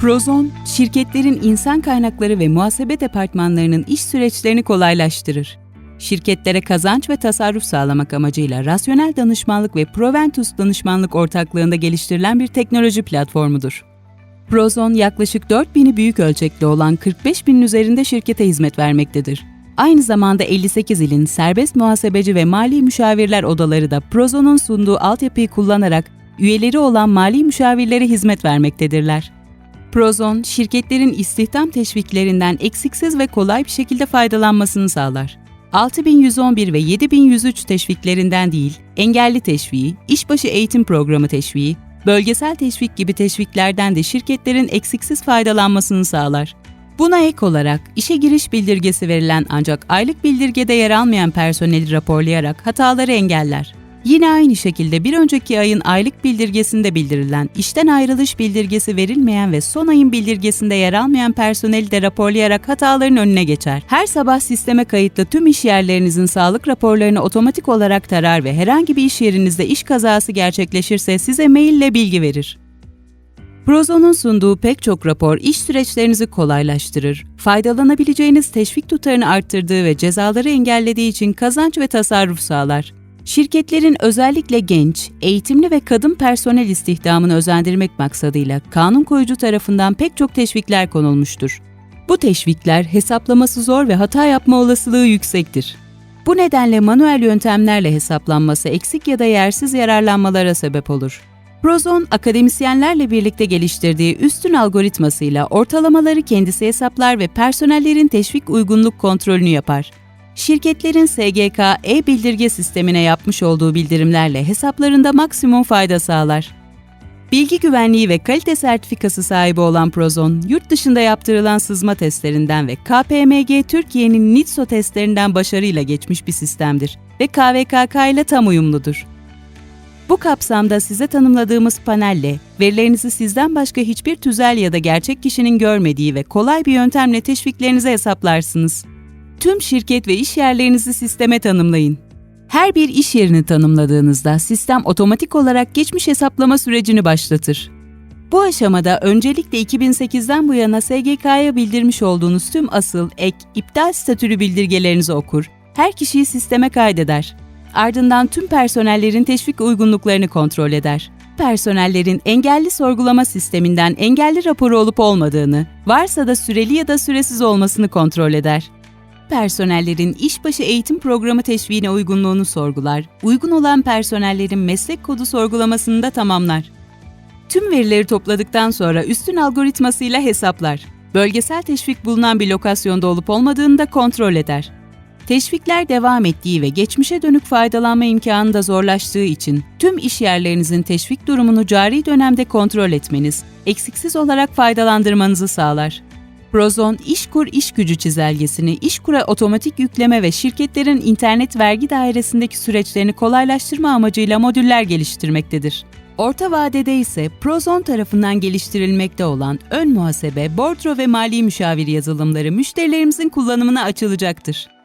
Prozon, şirketlerin insan kaynakları ve muhasebe departmanlarının iş süreçlerini kolaylaştırır. Şirketlere kazanç ve tasarruf sağlamak amacıyla rasyonel danışmanlık ve Proventus danışmanlık ortaklığında geliştirilen bir teknoloji platformudur. Prozon yaklaşık 4000'i büyük ölçekli olan 45 binin üzerinde şirkete hizmet vermektedir. Aynı zamanda 58 ilin serbest muhasebeci ve mali müşavirler odaları da Prozon'un sunduğu altyapıyı kullanarak üyeleri olan mali müşavirlere hizmet vermektedirler. Prozon, şirketlerin istihdam teşviklerinden eksiksiz ve kolay bir şekilde faydalanmasını sağlar. 6111 ve 7103 teşviklerinden değil, engelli teşviği, işbaşı eğitim programı teşviği, bölgesel teşvik gibi teşviklerden de şirketlerin eksiksiz faydalanmasını sağlar. Buna ek olarak işe giriş bildirgesi verilen ancak aylık bildirgede yer almayan personeli raporlayarak hataları engeller. Yine aynı şekilde bir önceki ayın aylık bildirgesinde bildirilen, işten ayrılış bildirgesi verilmeyen ve son ayın bildirgesinde yer almayan personeli de raporlayarak hataların önüne geçer. Her sabah sisteme kayıtlı tüm iş yerlerinizin sağlık raporlarını otomatik olarak tarar ve herhangi bir iş yerinizde iş kazası gerçekleşirse size maille bilgi verir. Prozon'un sunduğu pek çok rapor iş süreçlerinizi kolaylaştırır, faydalanabileceğiniz teşvik tutarını arttırdığı ve cezaları engellediği için kazanç ve tasarruf sağlar. Şirketlerin özellikle genç, eğitimli ve kadın personel istihdamını özendirmek maksadıyla kanun koyucu tarafından pek çok teşvikler konulmuştur. Bu teşvikler hesaplaması zor ve hata yapma olasılığı yüksektir. Bu nedenle manuel yöntemlerle hesaplanması eksik ya da yersiz yararlanmalara sebep olur. Prozon, akademisyenlerle birlikte geliştirdiği üstün algoritmasıyla ortalamaları kendisi hesaplar ve personellerin teşvik uygunluk kontrolünü yapar. Şirketlerin SGK e-bildirge sistemine yapmış olduğu bildirimlerle hesaplarında maksimum fayda sağlar. Bilgi güvenliği ve kalite sertifikası sahibi olan Prozon, yurt dışında yaptırılan sızma testlerinden ve KPMG Türkiye'nin NITSO testlerinden başarıyla geçmiş bir sistemdir ve KVKK ile tam uyumludur. Bu kapsamda size tanımladığımız panelle, verilerinizi sizden başka hiçbir tüzel ya da gerçek kişinin görmediği ve kolay bir yöntemle teşviklerinizi hesaplarsınız. Tüm şirket ve iş yerlerinizi sisteme tanımlayın. Her bir iş yerini tanımladığınızda sistem otomatik olarak geçmiş hesaplama sürecini başlatır. Bu aşamada öncelikle 2008'den bu yana SGK'ya bildirmiş olduğunuz tüm asıl, ek, iptal statülü bildirgelerinizi okur, her kişiyi sisteme kaydeder. Ardından tüm personellerin teşvik uygunluklarını kontrol eder. Personellerin engelli sorgulama sisteminden engelli raporu olup olmadığını, varsa da süreli ya da süresiz olmasını kontrol eder. Personellerin işbaşı eğitim programı teşviğine uygunluğunu sorgular, uygun olan personellerin meslek kodu sorgulamasını da tamamlar. Tüm verileri topladıktan sonra üstün algoritmasıyla hesaplar. Bölgesel teşvik bulunan bir lokasyonda olup olmadığını da kontrol eder. Teşvikler devam ettiği ve geçmişe dönük faydalanma imkanı da zorlaştığı için tüm iş yerlerinizin teşvik durumunu cari dönemde kontrol etmeniz, eksiksiz olarak faydalandırmanızı sağlar. Prozon, İşkur İş Gücü çizelgesini İşkur'a otomatik yükleme ve şirketlerin internet vergi dairesindeki süreçlerini kolaylaştırma amacıyla modüller geliştirmektedir. Orta vadede ise Prozon tarafından geliştirilmekte olan ön muhasebe, bordro ve mali müşavir yazılımları müşterilerimizin kullanımına açılacaktır.